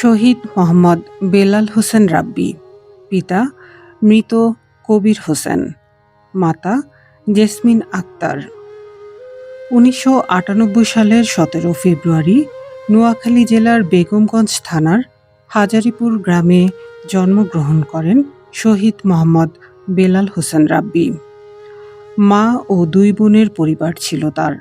শহীদ মোহাম্মদ বেলাল হোসেন রাব্বি, পিতা মৃত কবির হোসেন, মাতা জেসমিন আক্তার। উনিশশো আটানব্বই সালের সতেরো ফেব্রুয়ারি নোয়াখালী জেলার বেগমগঞ্জ থানার হাজারিপুর গ্রামে জন্মগ্রহণ করেন শহীদ মোহাম্মদ বেলাল হোসেন রাব্বি। মা ও দুই বোনের পরিবার ছিল তার।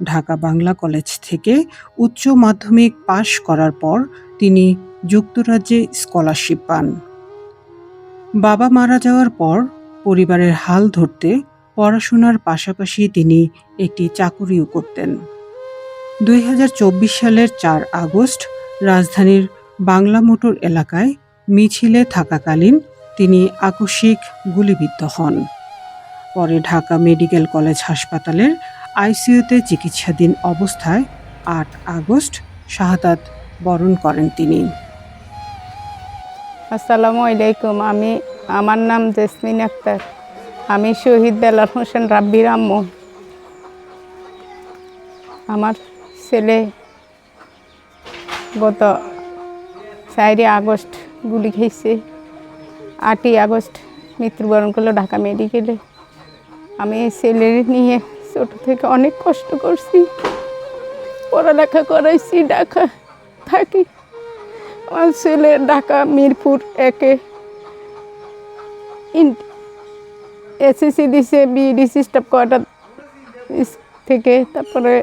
ঢাকা বাংলা কলেজ থেকে উচ্চ মাধ্যমিক পাশ করার পর তিনি যুক্তরাজ্যে স্কলারশিপ পান। বাবা মারা যাওয়ার পর পরিবারের হাল ধরতে পড়াশোনার পাশাপাশি তিনি একটি চাকুরিও করতেন। দুই হাজার চব্বিশ সালের চার আগস্ট রাজধানীর বাংলা মোটর এলাকায় মিছিলে থাকাকালীন তিনি আকস্মিক গুলিবিদ্ধ হন। পরে ঢাকা মেডিকেল কলেজ হাসপাতালের আইসিইউতে চিকিৎসাধীন অবস্থায় আট আগস্ট শাহাদাত বরণ করেন তিনি। আসসালামু আলাইকুম, আমি, আমার নাম জেসমিন আক্তার। আমি শহীদ বেলাল হোসেন রাব্বির আম্মু। আমার ছেলে গত চারই আগস্ট গুলি খেয়েছে। আটই আগস্ট মৃত্যুবরণ করল ঢাকা মেডিকেলে। আমি এই ছেলের নিয়ে ছোটো থেকে অনেক কষ্ট করছি। পড়ালেখা করাইছি ঢাকা। থাকি। আমার ছেলে ঢাকা, মিরপুর একে এসএসসি দিছে বিডিসি স্টাফ কোয়ার্টার থেকে, তারপরে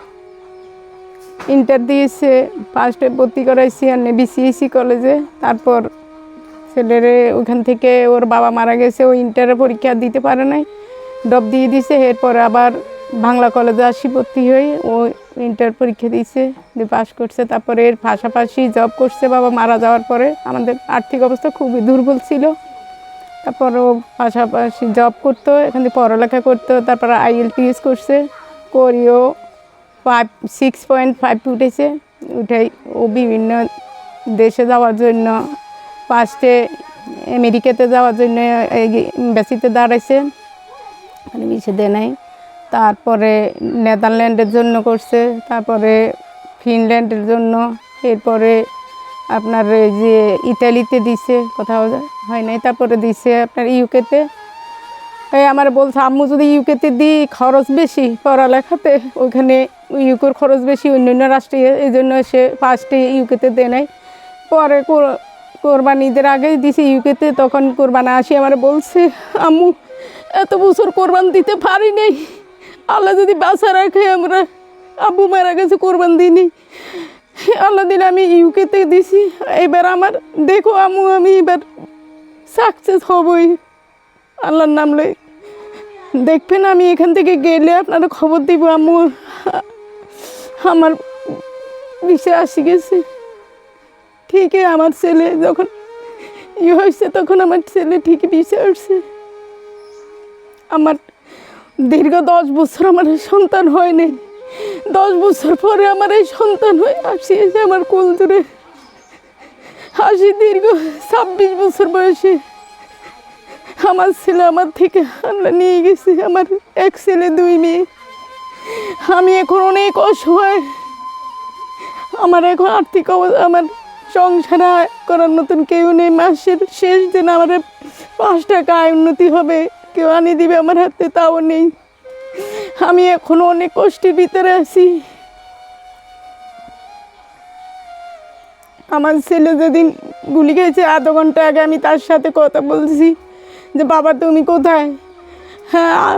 ইন্টার দিয়েছে ফার্স্টে ভর্তি করাইছি, আর বিসিএসসি কলেজে তারপর ছেলেরে ওখান থেকে ওর বাবা মারা গেছে, ও ইন্টারের পরীক্ষা দিতে পারে নাই। ডব দিয়ে দিছে, এরপর আবার বাংলা কলেজে আসি ভর্তি হয়ে, ও ইন্টার পরীক্ষা দিয়েছে, দিয়ে পাশ করছে। তারপরে এর পাশাপাশি জব করছে, বাবা মারা যাওয়ার পরে। আমাদের আর্থিক অবস্থা খুবই দুর্বল ছিল। তারপর ও পাশাপাশি জব করতো, এখান পড়ালেখা করতো। তারপর আইএলটিএস করছে, করিও ফাইভ সিক্স পয়েন্ট ফাইভ উঠেছে। উঠাই ও বিভিন্ন দেশে যাওয়ার জন্য ফার্স্টে আমেরিকাতে যাওয়ার জন্য এম্বাসিতে দাঁড়াইছে। মানে মিশে দেয় নাই। তারপরে নেদারল্যান্ডের জন্য করছে, তারপরে ফিনল্যান্ডের জন্য, এরপরে আপনার এই যে ইতালিতে দিছে, কোথাও হয় নাই, তারপরে দিছে আপনার ইউকেতে। এই আমার বলছে, আম্মু, যদি ইউকেতে দিই, খরচ বেশি পড়ালেখাতে। ওখানে ইউকের খরচ বেশি অন্য অন্য রাষ্ট্রে, এই জন্য সে ফার্স্টে ইউকেতে দেয় নাই। পরে কোর- কোরবানি ঈদের আগে দিছে ইউকেতে, তখন কোরবানি আসি, আমার বলছে, আম্মু, এত বছর কোরবান দিতে পারি নাই। আল্লাহ যদি বাসা রাখে, আমরা আব্বু মারা গেছে কোরবান দিইনি। আল্লাহ দিন আমি ইউকেতে দিছি। এবার আমার, দেখো আম্মু, আমি এবার সাকসেস হবই। আল্লাহর নাম লই। দেখবেন আমি এখান থেকে গেলে আপনারা খবর দিব আম্মু। আমার বিষয় আসি গেছে। ঠিকই আমার ছেলে যখন ই হয়েছে, তখন আমার ছেলে ঠিকই বিষয় উঠছে আমার দীর্ঘ দশ বছর আমার সন্তান হয়নি। দশ বছর পরে আমার এই সন্তান হয়ে আসিয়েছে আমার কুল ধরে হাসি দীর্ঘ ছাব্বিশ বছর বয়সে। আমার ছেলে আমার থেকে আমরা নিয়ে গেছি, আমার এক ছেলে, দুই মেয়ে। আমি এখন অনেক অসহায়। আমার এখন আর্থিক অবস্থা, আমার সংসার করার মতন কেউ নেই। মাসের শেষ দিন আমার পাঁচ টাকা আয় উন্নতি হবে। কেউ আনি দিবে আমার হাতে, তাও নেই। আমি এখন অনেক কষ্টের ভিতরে আছি। আমার ছেলে যেদিন গুলি খেয়েছে, আধ ঘণ্টা আগে আমি তার সাথে কথা বলছি যে, বাবা, তুমি কোথায়? হ্যাঁ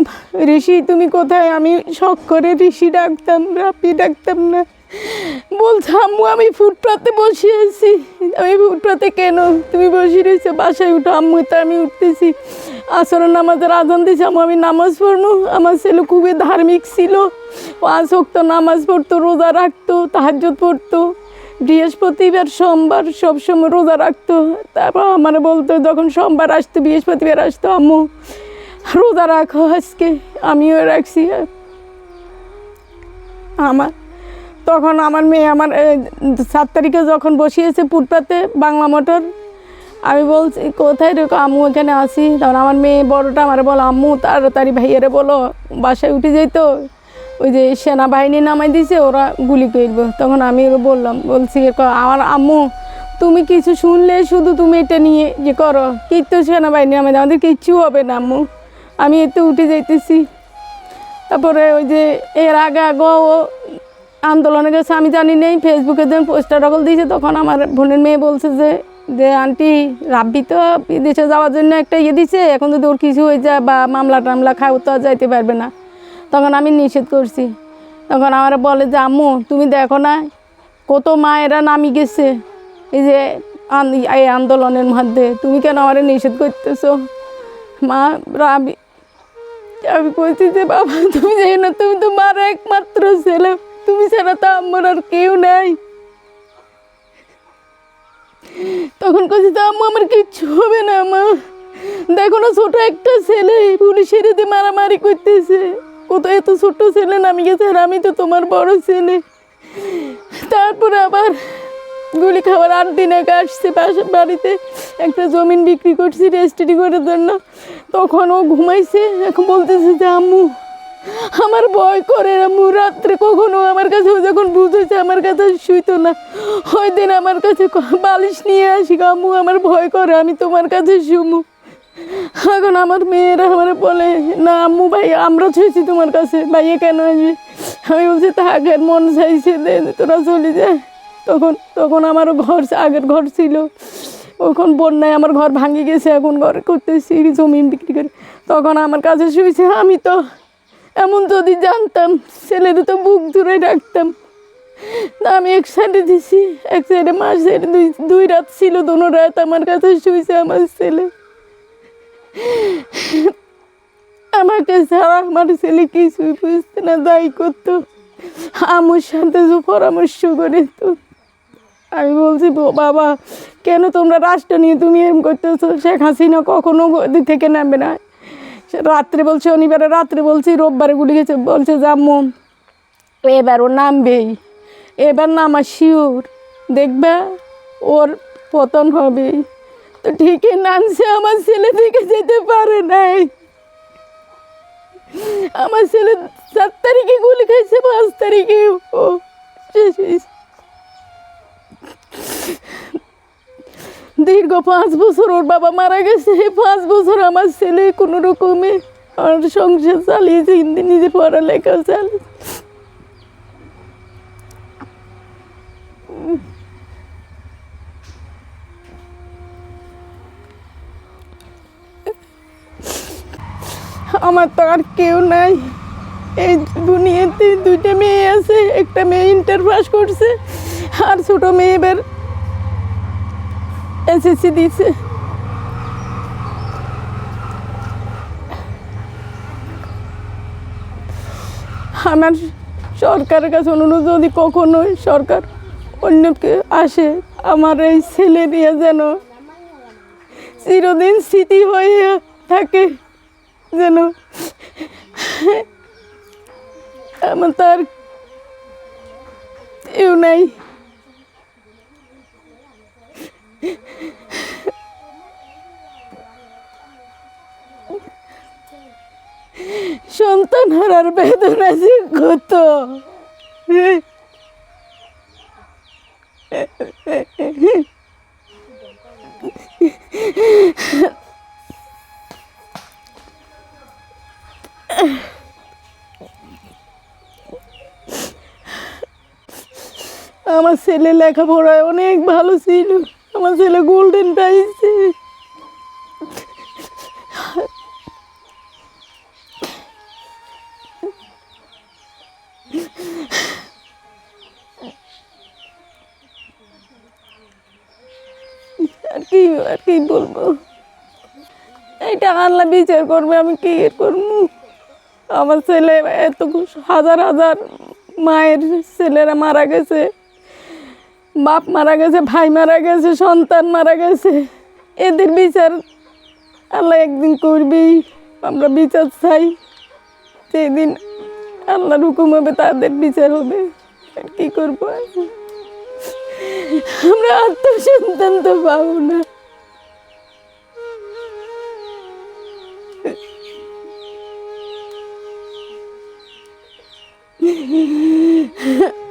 ঋষি, তুমি কোথায়? আমি শখ করে ঋষি ডাকতাম রাপি ডাকতাম না। বলছে, আম্মু, আমি ফুটপাতে বসে আছি। আমি ফুটপাতে কেন? তুমি বসে রয়েছো, বাসায় উঠো, আম্মু, তা আমি উঠতেছি। আসরের নামাজের আজান দিয়েছে, আম্মু, আমি নামাজ পড়ব। আমার ছেলে খুবই ধার্মিক ছিল। পাঁচ হোক নামাজ পড়তো, রোজা রাখতো, তাহাজ্জুদ পড়তো। বৃহস্পতিবার, সোমবার সবসময় রোজা রাখতো। তারপর আমার বলতো, যখন সোমবার আসতো, বৃহস্পতিবার আসতো, আম্মু। রোজা রাখো আজকে, আমিও রাখছি। আমার তখন আমার মেয়ে আমার সাত তারিখে যখন বসিয়েছে ফুটপাতে বাংলা মোটর, আমি বলছি, কোথায় রেখো আম্মু এখানে আসি তখন আমার মেয়ে বড়টা আমার বলো, আম্মু, তাড়াতাড়ি ভাইয়ারে বলো, বাসায় উঠে যেত ওই যে সেনাবাহিনী নামাই দিয়েছে ওরা গুলি করব। তখন আমি বললাম, বলছি আমার আম্মু, তুমি কিছু শুনলে শুধু তুমি এটা নিয়ে যে করো। কিচ্ছু সেনাবাহিনী আমাদের আমাদের কিচ্ছু হবে না আম্মু। আমি এতে উঠে যাইতেছি। তারপরে ওই যে এর আগে আগেও আন্দোলনে গেছে, আমি জানি নেই। ফেসবুকে যখন পোস্টার সকল দিয়েছে, তখন আমার বোনের মেয়ে বলছে যে যে আন্টি, রাব্বি তো বিদেশে যাওয়ার জন্য একটা ইয়ে দিছে, এখন যদি ওর কিছু হয়ে যায় বা মামলা টামলা খায় তো আর যাইতে পারবে না। তখন আমি নিষেধ করছি। তখন আমার বলে যে, আম্মু, তুমি দেখো না, কত মায়েরা নামি গেছে, এই যে এই আন্দোলনের মধ্যে, তুমি কেন আমার নিষেধ করতেছো? মা রাবি আমি বলছি যে, বাবা, তুমি যাই না, তুমি তো মার একমাত্র ছেলে। তুমি ছাড়া তো আমার আর কেউ নাই। তখন কইছি তো আম্মু, আমার কিচ্ছু হবে না, মা। দেখো না, ছোট একটা ছেলে পুলিশের এতে মারামারি করতেছে। কত এত ছোট ছেলে নামি গেছে আর আমি তো তোমার বড় ছেলে। তারপরে আবার গুলি খাওয়ার আট দিন আগে আসছে পাশের বাড়িতে, একটা জমিন বিক্রি করছি, রেজিস্ট্রি করার জন্য। তখন ও ঘুমাইছে, এখন বলতেছে যে, আম্মু আমার ভয় করে আম্মু রাত্রে কখনো আমার কাছে ও যখন বুঝেছে আমার কাছে শুইতো না ওই দিন আমার কাছে বালিশ নিয়ে আসি গো, আম্মু আমার ভয় করে আমি তোমার কাছে শুমু। এখন আমার মেয়েরা আমার বলে না আম্মু ভাই আমরা ছুঁয়েছি তোমার কাছে ভাইয়া কেন আসবে? আমি বলছি থাকের মন চাইছে দে তোরা চলে যায় তখন তখন আমারও ঘর আগের ঘর ছিল। ওখন বন্যায় আমার ঘর ভাঙে গেছে এখন ঘর করতেছি জমিন বিক্রি করে। তখন আমার কাছে শুয়েছে আমি তো এমন যদি জানতাম, ছেলে দুটো বুক দূরে রাখতাম না, আমি এক সাইডে দিছি, এক সাইডে মাস সাইডে দুই দুই রাত ছিল, দোনো রাত আমার কাছে শুয়েছে আমার ছেলে। আমাকে ছাড়া আমার ছেলে কিছুই বুঝতে না দায়ী করতো। আমার সাথে পরামর্শ করে তো। আমি বলছি, "ব- বাবা, কেন তোমরা রাষ্ট্র নিয়ে তুমি এরকম করতেছো? শেখ হাসিনা কখনো থেকে নামবে না। সে রাত্রে বলছে শনিবারে রাত্রে বলছি, রোববারে গুলি গেছে, বলছে, জাম্মু, এবার ও নামবেই এবার নামা শিওর দেখবে ওর পতন হবে। তো ঠিকই নামছে আমার ছেলে থেকে যেতে পারে নাই। আমার ছেলে সাত তারিখে গুলি খাইছে, পাঁচ তারিখে। ও দীর্ঘ পাঁচ বছর ওর বাবা মারা গেছে। পাঁচ বছর আমার ছেলে কোনো রকমে আর সংসার চালিয়েছে হিন্দি নিজে পড়ালেখা চালিয়ে। আমার তো আর কেউ নাই। এই দুনিয়াতে দুইটা মেয়ে আছে, একটা মেয়ে ইন্টার পাস করছে, আর ছোট মেয়ে এবার এসএসসি দিছে আমার সরকারের কাছে অনুরোধ, যদি কখনো সরকার অন্যকে আসে, আমার এই ছেলে নিয়ে যেন চিরদিন স্মৃতি হয়ে থাকে, যেন আমার তার কেউ নাই। সন্তান হারার বেদনা যে কত। আমার ছেলে লেখাপড়ায় অনেক ভালো ছিল। আমার ছেলে গোল্ডেন পাইছে। আর কি আর কি বলব? এইটা আল্লাহ বিচার করবে, আমি কি করব? আমার ছেলে এত হাজার হাজার মায়ের ছেলেরা মারা গেছে। বাপ মারা গেছে, ভাই মারা গেছে, সন্তান মারা গেছে। এদের বিচার আল্লাহ একদিন করবি আমরা বিচার চাই। সেদিন আল্লাহর হুকুম হবে, তাদের বিচার হবে। কি কী করব আমরা আত্মসন্তান তো পাবো না। Yeah.